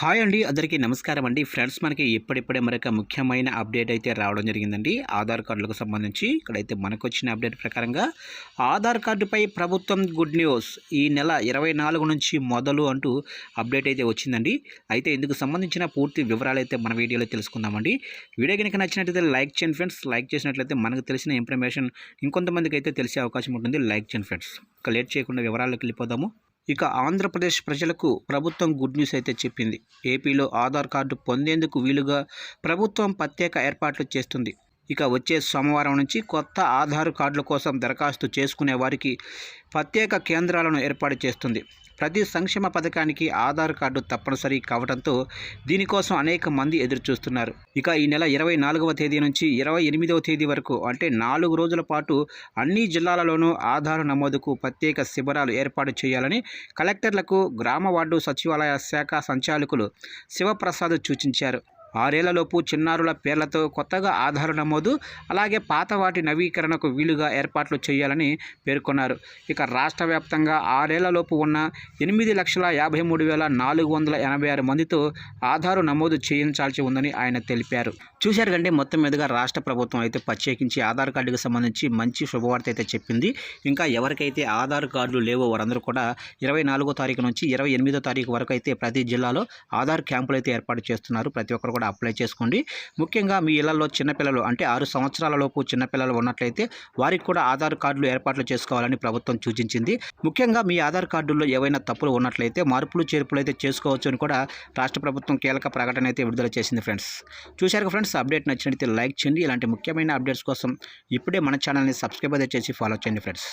Hi అండి. అందరికీ నమస్కారం అండి. ఫ్రెండ్స్ మనకి ఇప్పుడిప్పుడే మరొక ముఖ్యమైన అప్డేట్ అయితే రావడం జరిగిందండి. ఆధార్ కార్డులకు సంబంధించి ఇక్కడైతే మనకు వచ్చిన అప్డేట్ ప్రకారంగా ఆధార్ కార్డుపై ప్రభుత్వం గుడ్ న్యూస్ ఈ నెల ఇరవై నాలుగు నుంచి మొదలు అంటూ అప్డేట్ అయితే వచ్చిందండి. అయితే ఇందుకు సంబంధించిన పూర్తి వివరాలు అయితే మన వీడియోలో తెలుసుకుందామండి. వీడియో కనుక నచ్చినట్లయితే లైక్ చేయండి ఫ్రెండ్స్. లైక్ చేసినట్లయితే మనకు తెలిసిన ఇన్ఫర్మేషన్ ఇంకొంతమందికి అయితే తెలిసే అవకాశం ఉంటుంది. లైక్ చేయండి ఫ్రెండ్స్. ఇక లేట్ చేయకుండా వివరాల్లోకి వెళ్ళిపోదాము. ఇక ఆంధ్రప్రదేశ్ ప్రజలకు ప్రభుత్వం గుడ్ న్యూస్ అయితే చెప్పింది. ఏపీలో ఆధార్ కార్డు పొందేందుకు వీలుగా ప్రభుత్వం ప్రత్యేక ఏర్పాట్లు చేస్తుంది. ఇక వచ్చే సోమవారం నుంచి కొత్త ఆధార్ కార్డుల కోసం దరఖాస్తు చేసుకునే వారికి ప్రత్యేక కేంద్రాలను ఏర్పాటు చేస్తుంది. ప్రతి సంక్షేమ పథకానికి ఆధార్ కార్డు తప్పనిసరి కావడంతో దీనికోసం అనేక మంది ఎదురుచూస్తున్నారు. ఇక ఈ నెల ఇరవై నాలుగవ తేదీ నుంచి ఇరవై ఎనిమిదవ తేదీ వరకు అంటే నాలుగు రోజుల పాటు అన్ని జిల్లాలలోనూ ఆధార్ నమోదుకు ప్రత్యేక శిబిరాలు ఏర్పాటు చేయాలని కలెక్టర్లకు గ్రామ వార్డు సచివాలయ శాఖ సంచాలకులు శివప్రసాద్ సూచించారు. ఆరేళ్ళలోపు చిన్నారుల పేర్లతో కొత్తగా ఆధార్ నమోదు అలాగే పాత వాటి నవీకరణకు వీలుగా ఏర్పాట్లు చేయాలని పేర్కొన్నారు. ఇక రాష్ట్ర వ్యాప్తంగా ఆరేళ్ళలోపు ఉన్న ఎనిమిది లక్షల యాభై మూడు వేల నాలుగు వందల ఎనభై ఆరు మందితో ఆధారు నమోదు చేయించాల్సి ఉందని ఆయన తెలిపారు. చూశారు కంటే మొత్తం మీదుగా రాష్ట్ర ప్రభుత్వం అయితే ప్రత్యేకించి ఆధార్ కార్డుకు సంబంధించి మంచి శుభవార్త అయితే చెప్పింది. ఇంకా ఎవరికైతే ఆధార్ కార్డులు లేవో వారందరూ కూడా ఇరవై నాలుగో తారీఖు నుంచి ఇరవై ఎనిమిదో తారీఖు వరకు అయితే ప్రతి జిల్లాలో ఆధార్ క్యాంపులు అయితే ఏర్పాటు చేస్తున్నారు. ప్రతి ఒక్కరు కూడా అప్లై చేసుకోండి. ముఖ్యంగా మీ ఇళ్ళలో చిన్నపిల్లలు అంటే ఆరు సంవత్సరాలలోపు చిన్నపిల్లలు ఉన్నట్లయితే వారికి కూడా ఆధార్ కార్డులు ఏర్పాట్లు చేసుకోవాలని ప్రభుత్వం సూచించింది. ముఖ్యంగా మీ ఆధార్ కార్డుల్లో ఏవైనా తప్పులు ఉన్నట్లయితే మార్పులు చేర్పులు అయితే చేసుకోవచ్చు అని కూడా రాష్ట్ర ప్రభుత్వం కీలక ప్రకటన అయితే విడుదల చేసింది ఫ్రెండ్స్. చూశారు ఫ్రెండ్స్ అప్డేట్ నచ్చినట్లయితే లైక్ చేయండి. ఇలాంటి ముఖ్యమైన అప్డేట్స్ కోసం ఇప్పుడే మన ఛానల్ని సబ్స్క్రైబ్ అయితే చేసి ఫాలో చేయండి ఫ్రెండ్స్.